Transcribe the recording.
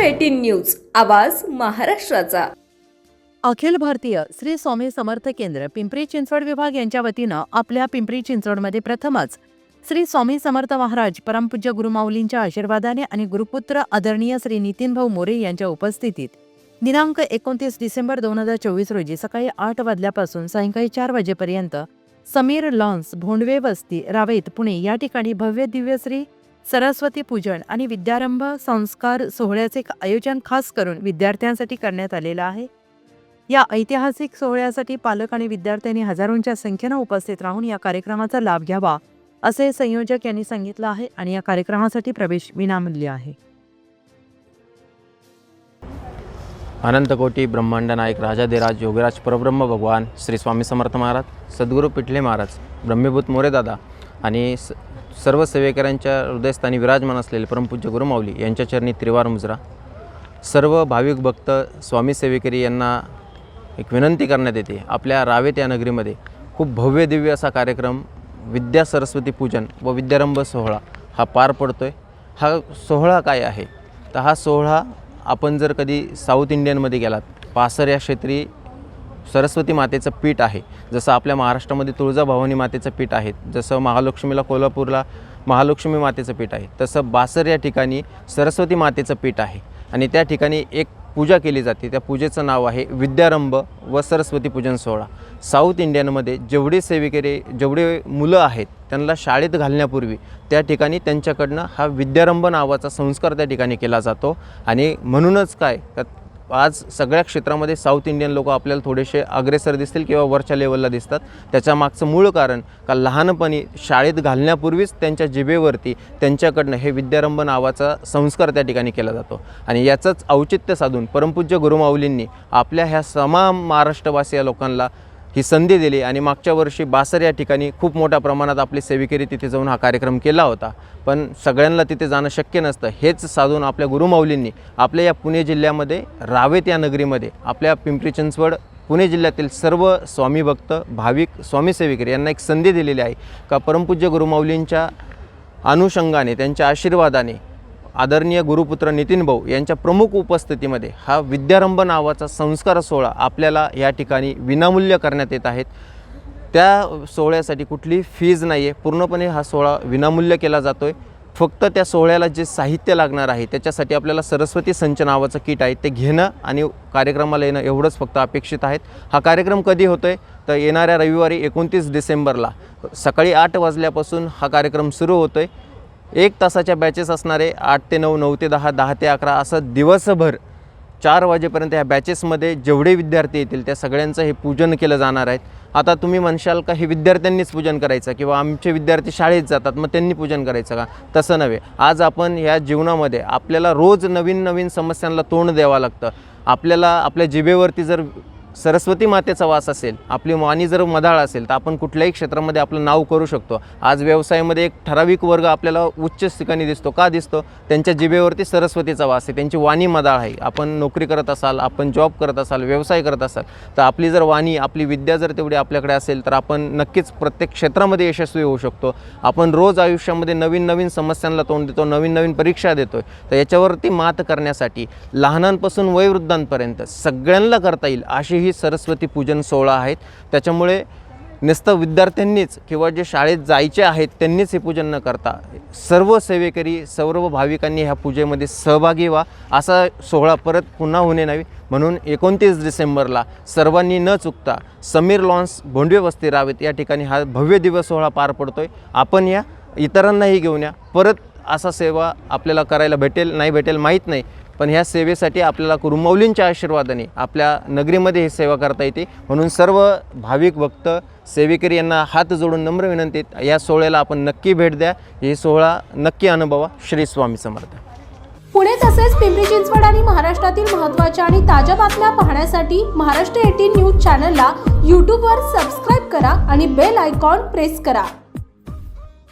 Eighteen news आवाज महाराष्ट्राचा. अखिल भारतीय श्री स्वामी समर्थ केंद्र पिंपरी चिंचवड विभाग यांच्या वतीनं आपल्या पिंपरी चिंचवडमध्ये प्रथमच श्री स्वामी समर्थ महाराज परमपूज्य गुरुमाऊलींच्या आशीर्वादाने आणि गुरुपुत्र आदरणीय श्री नितीन भाऊ मोरे यांच्या उपस्थितीत दिनांक एकोणतीस डिसेंबर दोन हजार चोवीस रोजी सकाळी आठ वाजल्यापासून सायंकाळी चार वाजेपर्यंत समीर लॉन्स भोंडवे वस्ती रावेत पुणे या ठिकाणी भव्य दिव्य श्री सरस्वती पूजन आणि विद्यारंभ संस्कार सोहळ्याचे आयोजन खास करून विद्यार्थ्यांसाठी करण्यात आलेलं आहे. या ऐतिहासिक सोहळ्यासाठी पालक आणि विद्यार्थ्यांनी हजारोंच्या संख्येनं उपस्थित राहून या कार्यक्रमाचा लाभ घ्यावा असे संयोजक यांनी सांगितलं आहे आणि या कार्यक्रमासाठी प्रवेश विनामूल्य आहे. अनंतकोटी ब्रह्मांड नायक राजाधिराज योगराज परब्रह्म भगवान श्री स्वामी समर्थ महाराज सद्गुरू पिठले महाराज ब्रह्मीभूत मोरेदादा आणि स सर्व सेवेकरांच्या हृदयस्थानी विराजमान असलेले परमपूज्य गुरुमाऊली यांच्या चरणी त्रिवार मुजरा. सर्व भाविक भक्त स्वामी सेवेकरी यांना एक विनंती करण्यात येते. आपल्या रावेत या नगरीमध्ये खूप भव्य दिव्य असा कार्यक्रम विद्या सरस्वती पूजन व विद्यारंभ सोहळा हा पार पडतो आहे हा सोहळा काय आहे? तर हा सोहळा आपण जर कधी साऊथ इंडियनमध्ये गेलात पासर या क्षेत्री सरस्वती मातेचं पीठ आहे. जसं आपल्या महाराष्ट्रामध्ये तुळजाभवानी मातेचं पीठ आहे जसं महालक्ष्मीला कोल्हापूरला महालक्ष्मी मातेचं पीठ आहे तसं बासर या ठिकाणी सरस्वती मातेचं पीठ आहे. आणि त्या ठिकाणी एक पूजा केली जाते. त्या पूजेचं नाव आहे विद्यारंभ व सरस्वती पूजन सोहळा. साऊथ इंडियनमध्ये जेवढे सेविकेरे जेवढे मुलं आहेत त्यांना शाळेत घालण्यापूर्वी त्या ठिकाणी त्यांच्याकडनं हा विद्यारंभ नावाचा संस्कार त्या ठिकाणी केला जातो. आणि म्हणूनच काय आज सगळ्या क्षेत्रामध्ये साऊथ इंडियन लोक आपल्याला थोडेसे अग्रेसर दिसतील किंवा वरच्या लेवलला दिसतात. त्याच्या मागचं मूळ कारण का लहानपणी शाळेत घालण्यापूर्वीच त्यांच्या जिभेवरती त्यांच्याकडनं हे विद्यारंभ नावाचा संस्कार त्या ठिकाणी केला जातो. आणि याचंच औचित्य साधून परमपूज्य गुरुमाऊलींनी आपल्या ह्या समा महाराष्ट्रवासी या लोकांना ही संधी दिली आणि मागच्या वर्षी बासर या ठिकाणी खूप मोठ्या प्रमाणात आपली सेविकेरी तिथे जाऊन हा कार्यक्रम केला होता. पण सगळ्यांना तिथे जाणं शक्य नसतं. हेच साधून आपल्या गुरुमाऊलींनी आपल्या या पुणे जिल्ह्यामध्ये रावेत या नगरीमध्ये आपल्या पिंपरी चिंचवड पुणे जिल्ह्यातील सर्व स्वामी भक्त भाविक स्वामी सेविकरी यांना एक संधी दिलेली आहे. का परमपूज्य गुरुमाऊलींच्या अनुषंगाने त्यांच्या आशीर्वादाने आदरणीय गुरुपुत्र नितीन भाऊ यांच्या प्रमुख उपस्थितीमध्ये हा विद्यारंभ नावाचा संस्कार सोहळा आपल्याला या ठिकाणी विनामूल्य करण्यात येत आहेत त्या सोहळ्यासाठी कुठली फीज नाही आहे पूर्णपणे हा सोहळा विनामूल्य केला जातो आहे फक्त त्या सोहळ्याला जे साहित्य लागणार आहे त्याच्यासाठी आपल्याला सरस्वती संच नावाचं किट आहे ते घेणं आणि कार्यक्रमाला येणं एवढंच फक्त अपेक्षित आहेत. हा कार्यक्रम कधी होतो आहे तर येणाऱ्या रविवारी एकोणतीस डिसेंबरला. सकाळी आठ वाजल्यापासून हा कार्यक्रम सुरू होतो आहे एक तासाच्या बॅचेस असणारे आठ ते नऊ नऊ ते दहा दहा ते अकरा असं दिवसभर चार वाजेपर्यंत ह्या बॅचेसमध्ये जेवढे विद्यार्थी येतील त्या सगळ्यांचं हे पूजन केलं जाणार आहेत आता तुम्ही म्हणशाल का हे विद्यार्थ्यांनीच पूजन करायचं किंवा आमचे विद्यार्थी शाळेत जातात मग त्यांनी पूजन करायचं का? तसं नव्हे. आज आपण ह्या जीवनामध्ये आपल्याला रोज नवीन नवीन समस्यांना तोंड द्यावं लागतं. आपल्याला आपल्या जिभेवरती जर सरस्वती मातेचा वास असेल आपली वाणी जर मधाळ असेल तर आपण कुठल्याही क्षेत्रामध्ये आपलं नाव करू शकतो. आज व्यवसायामध्ये एक ठराविक वर्ग आपल्याला उच्च ठिकाणी दिसतो. का दिसतो? त्यांच्या जिभेवरती सरस्वतीचा वास आहे. त्यांची वाणी मधाळ आहे. आपण नोकरी करत असाल आपण जॉब करत असाल व्यवसाय करत असाल तर आपली जर वाणी आपली विद्या जर तेवढी आपल्याकडे असेल तर आपण नक्कीच प्रत्येक क्षेत्रामध्ये यशस्वी होऊ शकतो. आपण रोज आयुष्यामध्ये नवीन नवीन समस्यांना तोंड देतो नवीन नवीन परीक्षा देतो तर याच्यावरती मात करण्यासाठी लहानांपासून वयोवृद्धांपर्यंत सगळ्यांना करता येईल अशी ही सरस्वती पूजन सोहळा आहेत त्याच्यामुळे नुसतं विद्यार्थ्यांनीच किंवा जे शाळेत जायचे आहेत त्यांनीच हे पूजन न करता सर्व सेवेकरी सर्व भाविकांनी ह्या पूजेमध्ये सहभागी व्हा असा सोहळा परत पुन्हा होणे नाही म्हणून एकोणतीस डिसेंबरला सर्वांनी न चुकता समीर लॉन्स भोंडवे वस्ती रावेत या ठिकाणी हा भव्य दिवस सोहळा पार पडतोय. आपण या इतरांनाही घेऊन या. परत असा सेवा आपल्याला करायला भेटेल नाही भेटेल माहीत नाही. पण ह्या सेवेसाठी आपल्याला कुरुमौलींच्या आशीर्वादाने आपल्या नगरीमध्ये ही सेवा करता येते. म्हणून सर्व भाविक भक्त सेवेकरी यांना हात जोडून नम्र विनंती या सोहळ्याला आपण नक्की भेट द्या. हे सोहळा नक्की अनुभवा. श्री स्वामी समर्थ. पुणे तसेच पिंपरी चिंचवड आणि महाराष्ट्रातील महत्त्वाच्या आणि ताज्या बातम्या पाहण्यासाठी महाराष्ट्र एटीन न्यूज चॅनलला यूट्यूबवर सबस्क्राईब करा आणि बेल आयकॉन प्रेस करा.